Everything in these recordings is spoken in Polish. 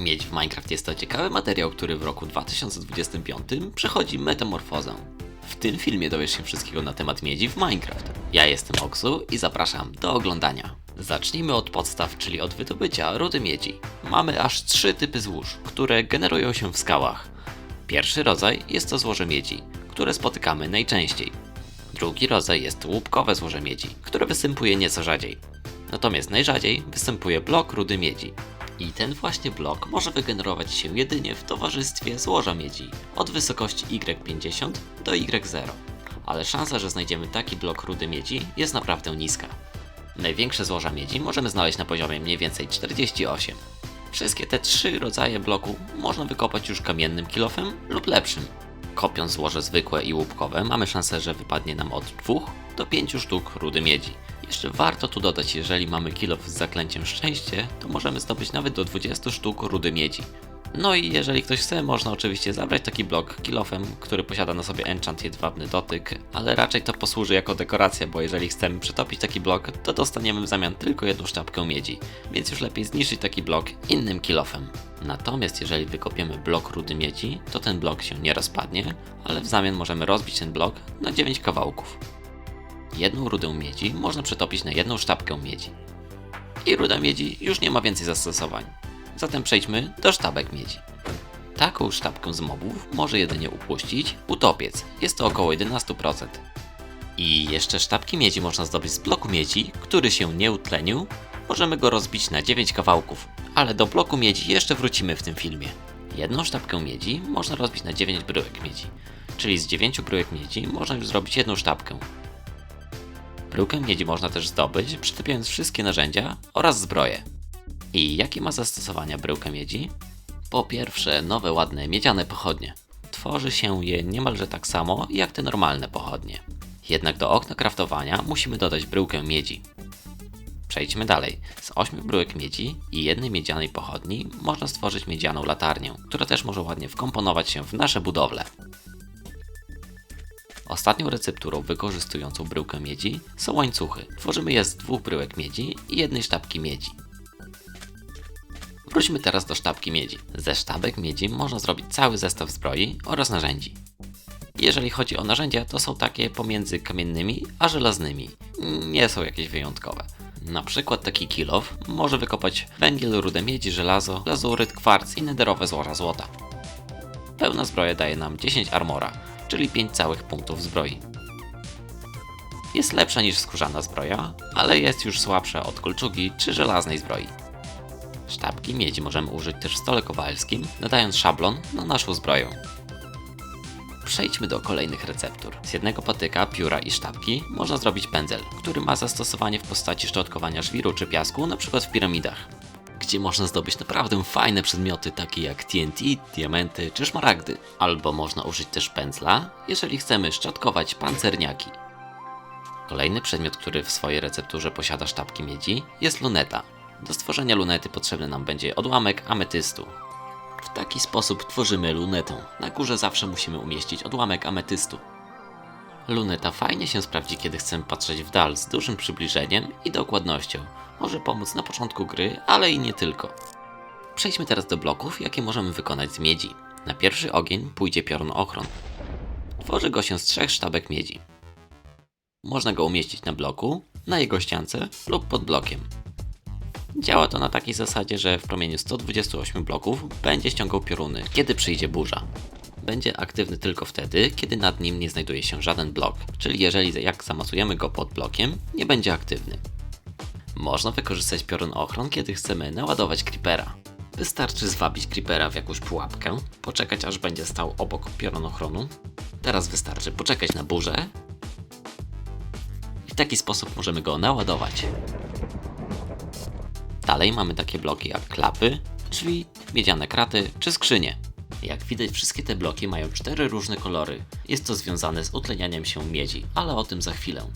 Miedź w Minecraft jest to ciekawy materiał, który w roku 2025 przechodzi metamorfozę. W tym filmie dowiesz się wszystkiego na temat miedzi w Minecraft. Ja jestem Oksu i zapraszam do oglądania. Zacznijmy od podstaw, czyli od wydobycia rudy miedzi. Mamy aż trzy typy złóż, które generują się w skałach. Pierwszy rodzaj jest to złoże miedzi, które spotykamy najczęściej. Drugi rodzaj jest łupkowe złoże miedzi, które występuje nieco rzadziej. Natomiast najrzadziej występuje blok rudy miedzi. I ten właśnie blok może wygenerować się jedynie w towarzystwie złoża miedzi od wysokości Y50 do Y0. Ale szansa, że znajdziemy taki blok rudy miedzi jest naprawdę niska. Największe złoża miedzi możemy znaleźć na poziomie mniej więcej 48. Wszystkie te trzy rodzaje bloku można wykopać już kamiennym kilofem lub lepszym. Kopiąc złoże zwykłe i łupkowe mamy szansę, że wypadnie nam od 2 do 5 sztuk rudy miedzi. Jeszcze warto tu dodać, jeżeli mamy kilof z zaklęciem szczęście, to możemy zdobyć nawet do 20 sztuk rudy miedzi. No i jeżeli ktoś chce, można oczywiście zabrać taki blok kilofem, który posiada na sobie enchant jedwabny dotyk, ale raczej to posłuży jako dekoracja, bo jeżeli chcemy przetopić taki blok, to dostaniemy w zamian tylko jedną sztabkę miedzi, więc już lepiej zniszczyć taki blok innym kilofem. Natomiast jeżeli wykopiemy blok rudy miedzi, to ten blok się nie rozpadnie, ale w zamian możemy rozbić ten blok na 9 kawałków. Jedną rudę miedzi można przetopić na jedną sztabkę miedzi. I ruda miedzi już nie ma więcej zastosowań. Zatem przejdźmy do sztabek miedzi. Taką sztabkę z mobów może jedynie upuścić utopiec. Jest to około 11%. I jeszcze sztabki miedzi można zdobyć z bloku miedzi, który się nie utlenił. Możemy go rozbić na 9 kawałków, ale do bloku miedzi jeszcze wrócimy w tym filmie. Jedną sztabkę miedzi można rozbić na 9 bryłek miedzi, czyli z 9 bryłek miedzi można już zrobić jedną sztabkę. Bryłkę miedzi można też zdobyć, przytypiając wszystkie narzędzia oraz zbroje. I jakie ma zastosowania bryłka miedzi? Po pierwsze, nowe ładne miedziane pochodnie. Tworzy się je niemalże tak samo jak te normalne pochodnie. Jednak do okna kraftowania musimy dodać bryłkę miedzi. Przejdźmy dalej. Z 8 bryłek miedzi i jednej miedzianej pochodni można stworzyć miedzianą latarnię, która też może ładnie wkomponować się w nasze budowle. Ostatnią recepturą wykorzystującą bryłkę miedzi są łańcuchy. Tworzymy je z dwóch bryłek miedzi i jednej sztabki miedzi. Wróćmy teraz do sztabki miedzi. Ze sztabek miedzi można zrobić cały zestaw zbroi oraz narzędzi. Jeżeli chodzi o narzędzia, to są takie pomiędzy kamiennymi a żelaznymi. Nie są jakieś wyjątkowe. Na przykład taki kilof może wykopać węgiel, rudę miedzi, żelazo, lazuryt, kwarc i nederowe złoża złota. Pełna zbroja daje nam 10 armora, czyli 5 całych punktów zbroi. Jest lepsza niż skórzana zbroja, ale jest już słabsza od kolczugi czy żelaznej zbroi. Sztabki miedzi możemy użyć też w stole kowalskim, nadając szablon na naszą zbroję. Przejdźmy do kolejnych receptur. Z jednego patyka, pióra i sztabki można zrobić pędzel, który ma zastosowanie w postaci szczotkowania żwiru czy piasku, np. w piramidach, gdzie można zdobyć naprawdę fajne przedmioty takie jak TNT, diamenty czy szmaragdy. Albo można użyć też pędzla, jeżeli chcemy szczotkować pancerniaki. Kolejny przedmiot, który w swojej recepturze posiada sztabki miedzi, jest luneta. Do stworzenia lunety potrzebny nam będzie odłamek ametystu. W taki sposób tworzymy lunetę. Na górze zawsze musimy umieścić odłamek ametystu. Luneta fajnie się sprawdzi, kiedy chcemy patrzeć w dal z dużym przybliżeniem i dokładnością. Może pomóc na początku gry, ale i nie tylko. Przejdźmy teraz do bloków, jakie możemy wykonać z miedzi. Na pierwszy ogień pójdzie piorun ochron. Tworzy go się z trzech sztabek miedzi. Można go umieścić na bloku, na jego ściance lub pod blokiem. Działa to na takiej zasadzie, że w promieniu 128 bloków będzie ściągał pioruny, kiedy przyjdzie burza. Będzie aktywny tylko wtedy, kiedy nad nim nie znajduje się żaden blok, czyli jeżeli jak zamasujemy go pod blokiem, nie będzie aktywny. Można wykorzystać piorun ochron, kiedy chcemy naładować creepera. Wystarczy zwabić creepera w jakąś pułapkę, poczekać aż będzie stał obok piorun ochronu. Teraz wystarczy poczekać na burzę. I w taki sposób możemy go naładować. Dalej mamy takie bloki jak klapy, drzwi, miedziane kraty czy skrzynie. Jak widać wszystkie te bloki mają cztery różne kolory. Jest to związane z utlenianiem się miedzi, ale o tym za chwilę.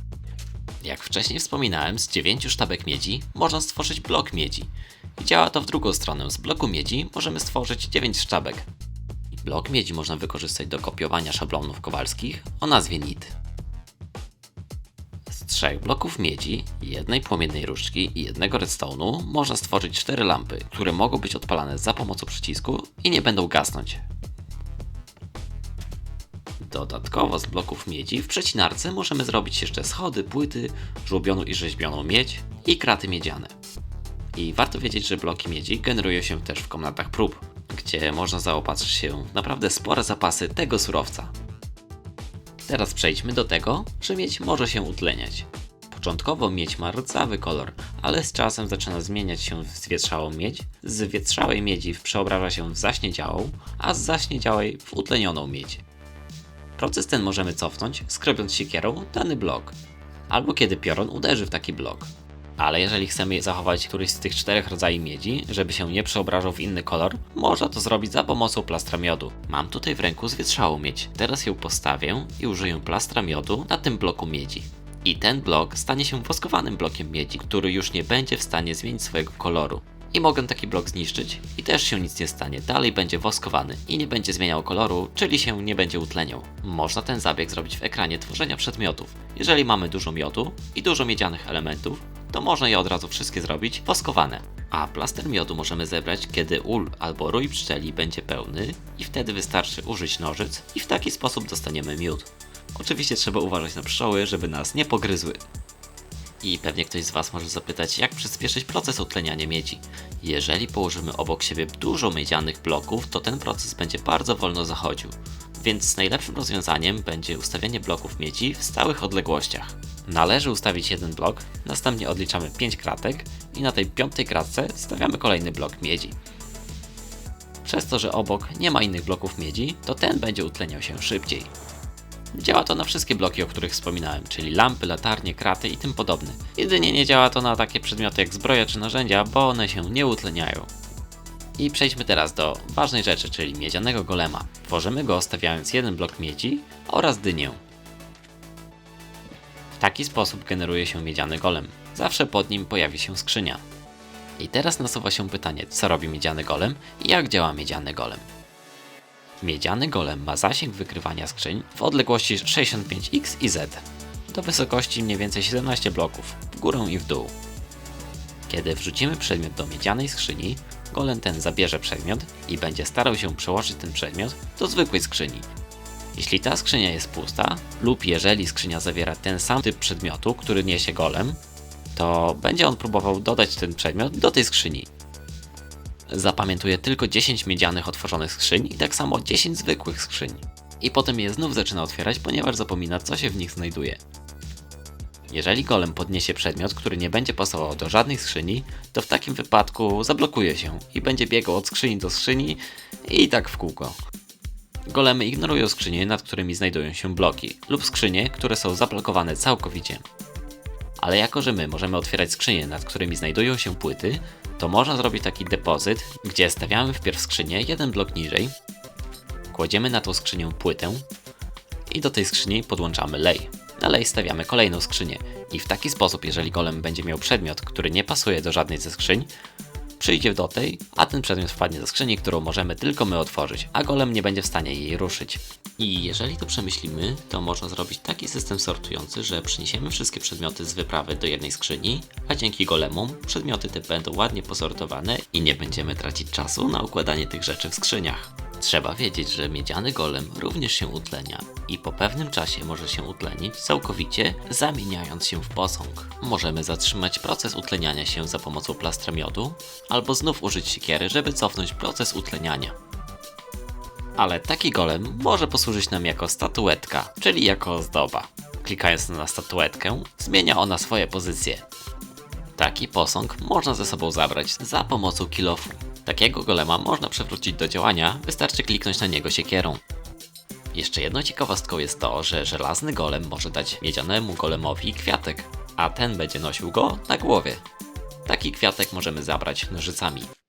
Jak wcześniej wspominałem, z 9 sztabek miedzi można stworzyć blok miedzi. I działa to w drugą stronę. Z bloku miedzi możemy stworzyć 9 sztabek. Blok miedzi można wykorzystać do kopiowania szablonów kowalskich o nazwie NIT. Trzech bloków miedzi, jednej płomiennej różdżki i jednego redstone'u można stworzyć cztery lampy, które mogą być odpalane za pomocą przycisku i nie będą gasnąć. Dodatkowo z bloków miedzi w przecinarce możemy zrobić jeszcze schody, płyty, żłobioną i rzeźbioną miedź i kraty miedziane. I warto wiedzieć, że bloki miedzi generują się też w komnatach prób, gdzie można zaopatrzyć się naprawdę spore zapasy tego surowca. Teraz przejdźmy do tego, że miedź może się utleniać. Początkowo miedź ma rdzawy kolor, ale z czasem zaczyna zmieniać się w zwietrzałą miedź, z wietrzałej miedzi przeobraża się w zaśniedziałą, a z zaśniedziałej w utlenioną miedź. Proces ten możemy cofnąć, skrobiąc siekierą dany blok, albo kiedy piorun uderzy w taki blok. Ale jeżeli chcemy zachować któryś z tych czterech rodzajów miedzi, żeby się nie przeobrażał w inny kolor, można to zrobić za pomocą plastra miodu. Mam tutaj w ręku zwietrzałą miedź. Teraz ją postawię i użyję plastra miodu na tym bloku miedzi. I ten blok stanie się woskowanym blokiem miedzi, który już nie będzie w stanie zmienić swojego koloru. I mogę taki blok zniszczyć i też się nic nie stanie, dalej będzie woskowany i nie będzie zmieniał koloru, czyli się nie będzie utleniał. Można ten zabieg zrobić w ekranie tworzenia przedmiotów. Jeżeli mamy dużo miodu i dużo miedzianych elementów, to można je od razu wszystkie zrobić woskowane. A plaster miodu możemy zebrać, kiedy ul albo rój pszczeli będzie pełny i wtedy wystarczy użyć nożyc i w taki sposób dostaniemy miód. Oczywiście trzeba uważać na pszczoły, żeby nas nie pogryzły. I pewnie ktoś z Was może zapytać, jak przyspieszyć proces utleniania miedzi. Jeżeli położymy obok siebie dużo miedzianych bloków, to ten proces będzie bardzo wolno zachodził. Więc najlepszym rozwiązaniem będzie ustawianie bloków miedzi w stałych odległościach. Należy ustawić jeden blok, następnie odliczamy 5 kratek i na tej piątej kratce stawiamy kolejny blok miedzi. Przez to, że obok nie ma innych bloków miedzi, to ten będzie utleniał się szybciej. Działa to na wszystkie bloki, o których wspominałem, czyli lampy, latarnie, kraty i tym podobne. Jedynie nie działa to na takie przedmioty jak zbroja czy narzędzia, bo one się nie utleniają. I przejdźmy teraz do ważnej rzeczy, czyli miedzianego golema. Tworzymy go stawiając jeden blok miedzi oraz dynię. W taki sposób generuje się miedziany golem. Zawsze pod nim pojawi się skrzynia. I teraz nasuwa się pytanie, co robi miedziany golem i jak działa miedziany golem. Miedziany golem ma zasięg wykrywania skrzyń w odległości 65x i z, do wysokości mniej więcej 17 bloków, w górę i w dół. Kiedy wrzucimy przedmiot do miedzianej skrzyni, golem ten zabierze przedmiot i będzie starał się przełożyć ten przedmiot do zwykłej skrzyni. Jeśli ta skrzynia jest pusta, lub jeżeli skrzynia zawiera ten sam typ przedmiotu, który niesie golem, to będzie on próbował dodać ten przedmiot do tej skrzyni. Zapamiętuje tylko 10 miedzianych otworzonych skrzyń i tak samo 10 zwykłych skrzyń. I potem je znów zaczyna otwierać, ponieważ zapomina co się w nich znajduje. Jeżeli golem podniesie przedmiot, który nie będzie pasował do żadnej skrzyni, to w takim wypadku zablokuje się i będzie biegał od skrzyni do skrzyni i tak w kółko. Golemy ignorują skrzynie, nad którymi znajdują się bloki, lub skrzynie, które są zablokowane całkowicie. Ale jako, że my możemy otwierać skrzynie, nad którymi znajdują się płyty, to można zrobić taki depozyt, gdzie stawiamy wpierw skrzynię jeden blok niżej, kładziemy na tą skrzynię płytę i do tej skrzyni podłączamy lej. Na lej stawiamy kolejną skrzynię i w taki sposób, jeżeli golem będzie miał przedmiot, który nie pasuje do żadnej ze skrzyń, przyjdzie do tej, a ten przedmiot wpadnie do skrzyni, którą możemy tylko my otworzyć, a golem nie będzie w stanie jej ruszyć. I jeżeli to przemyślimy, to można zrobić taki system sortujący, że przyniesiemy wszystkie przedmioty z wyprawy do jednej skrzyni, a dzięki golemom przedmioty te będą ładnie posortowane i nie będziemy tracić czasu na układanie tych rzeczy w skrzyniach. Trzeba wiedzieć, że miedziany golem również się utlenia i po pewnym czasie może się utlenić całkowicie, zamieniając się w posąg. Możemy zatrzymać proces utleniania się za pomocą plastra miodu, albo znów użyć siekiery, żeby cofnąć proces utleniania. Ale taki golem może posłużyć nam jako statuetka, czyli jako ozdoba. Klikając na statuetkę, zmienia ona swoje pozycje. Taki posąg można ze sobą zabrać za pomocą kilofu. Takiego golema można przywrócić do działania, wystarczy kliknąć na niego siekierą. Jeszcze jedną ciekawostką jest to, że żelazny golem może dać miedzianemu golemowi kwiatek, a ten będzie nosił go na głowie. Taki kwiatek możemy zabrać nożycami.